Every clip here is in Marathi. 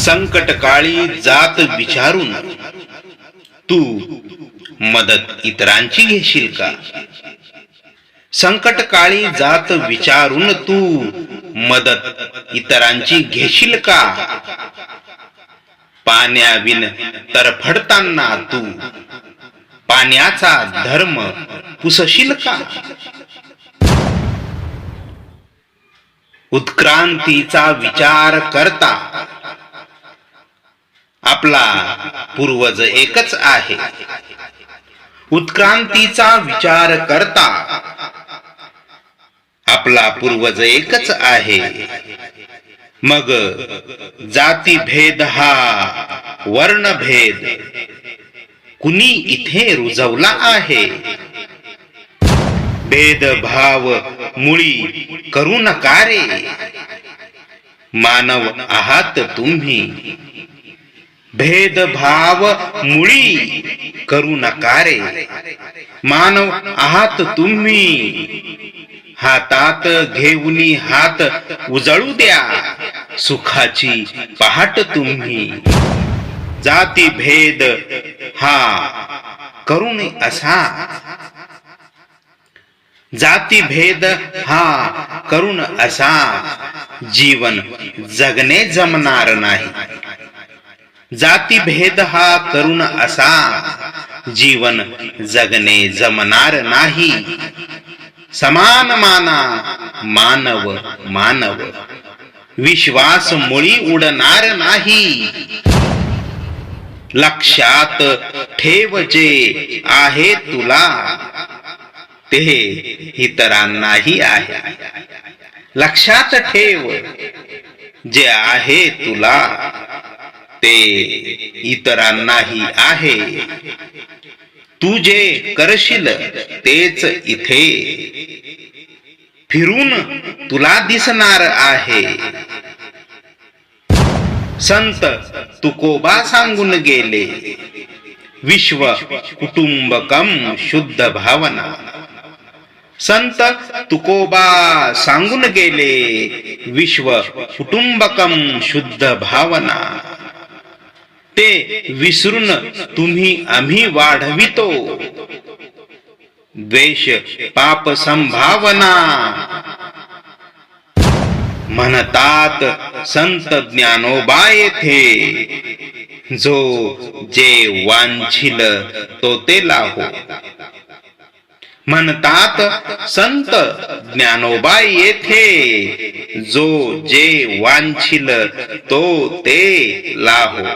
संकट काळी जात विचारून तू मदत इतरांची घेशील का? संकट काळी जात विचारून तू मदत इतरांची घेशील का? पाण्याविन तरफडताना तू पाण्याचा धर्म पुसशील का? उत्क्रांतीचा विचार करता आपला पूर्वज एकच आहे. उत्क्रांतीचा विचार करता आपला पूर्वज एकच आहे. मग जाती भेद हा वर्णभेद कुणी इथे रुजवला आहे? भेदभाव मुळी करू नका रे. मानव आहात तुम्ही. भेदभाव मुळी करू नका रे मानव आहात तुम्ही. हातात घेऊनी हात उजळू द्या. सुखाची पहाट तुम्ही. जाती भेद हा करून असा. जाती भेद हा करून असा. जीवन जगणे जमणार नाही. जाती भेद हा करून असा. जीवन जगणे जमणार नाही. समान माना मानव मानव. विश्वास मुळी उडणार नाही. लक्षात ठेव जे आहे तुला. ते इतरांनाही आहे. लक्षात ठेव जे आहे तुला. ते इतरांनाही आहे. तू जे करशील तेच इथे. फिरून तुला दिसणार आहे. संत तुकोबा सांगून गेले विश्व कुटुंबकम शुद्ध भावना. संत तुकोबा सांगून गेले विश्व कुटुंबकम शुद्ध भावना. ते विसरून तुम्ही आम्ही वाढवितो. द्वेष पाप संभावना. म्हणतात संत ज्ञानोबा येथे. जो जे वांछिल तो ते लाहो. म्हणतात संत ज्ञानोबा येथे. जो जे वांछिल तो ते लाहो.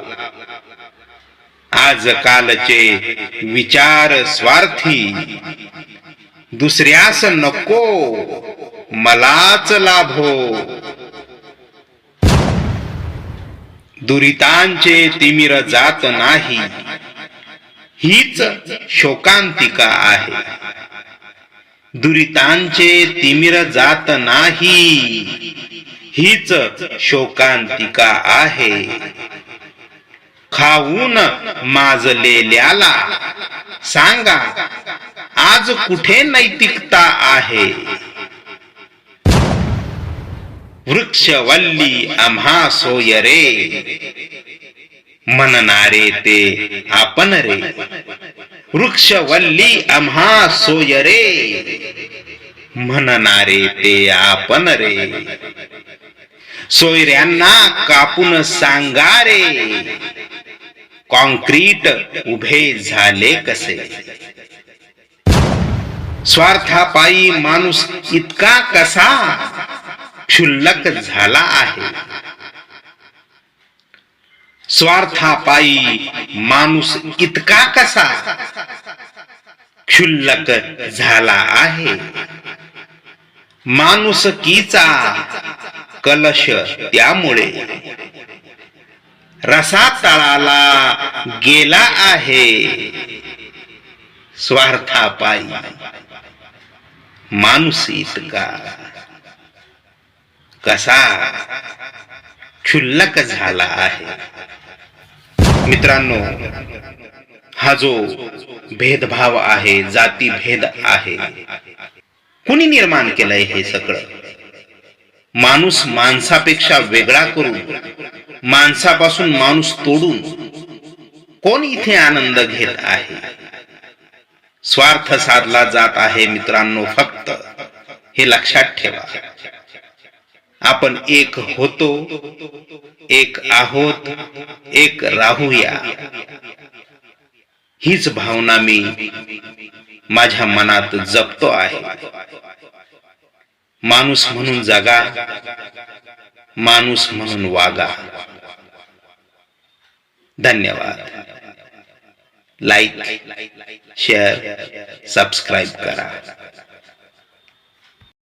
आजकालचे विचार स्वार्थी. दुसऱ्यास नको मलाच लाभो. दुरितांचे तिमिर जात नाही. हीच शोकांतिका आहे. दुरितांचे तिमिर जात नाही. हीच शोकांतिका आहे. खाऊन माजलेल्याला सांगा आज कुठे नैतिकता आहे? वृक्षवल्ली आम्हा सोय रे म्हणणारे ते आपण रे. वृक्षवल्ली आम्हा सोय रे. म्हणणारे ते आपण रे. सोयऱ्यांना कापून सांगा रे. कॉन्क्रीट उभे झाले कसे? स्वार्थापायी माणूस इतका कसा क्षुल्लक झाला आहे? स्वार्थापायी माणूस इतका कसा क्षुल्लक झाला आहे? माणुसकीचा कलश त्यामुळे रसा तळाला गेला आहे. स्वार्थापायी माणूस इतका कसा क्षुल्लक झाला आहे? मित्रांनो हा जो भेदभाव आहे जाती भेद आहे कुणी निर्माण केलंय हे सगळं? माणूस माणसापेक्षा वेगळा करून माणसापासून माणूस तोडून कोण इथे आनंद घेत आहे? स्वार्थ साधला जात आहे मित्रांनो फक्त हे लक्षात ठेवा. आपण एक होतो एक आहोत एक राहूया. हीच भावना मी माझ्या मनात जपतो आहे. माणूस म्हणून जगा माणूस म्हणून वागा. धन्यवाद. लाईक शेअर सबस्क्राईब करा.